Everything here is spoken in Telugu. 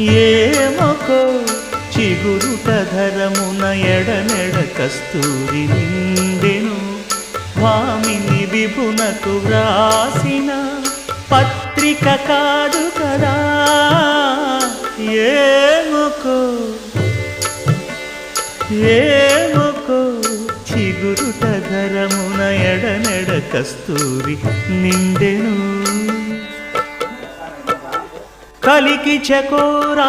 ఏమకో చిగురుట ధరమున ఎడనెడ కస్తూరి నిండెను. భామిని విభునకు వ్రాసిన పత్రిక కాదు కదా. ఏమకో ఏమకో చిగురుట ధరమున ఎడనెడ కస్తూరి నిండెను. కలికి చకోరా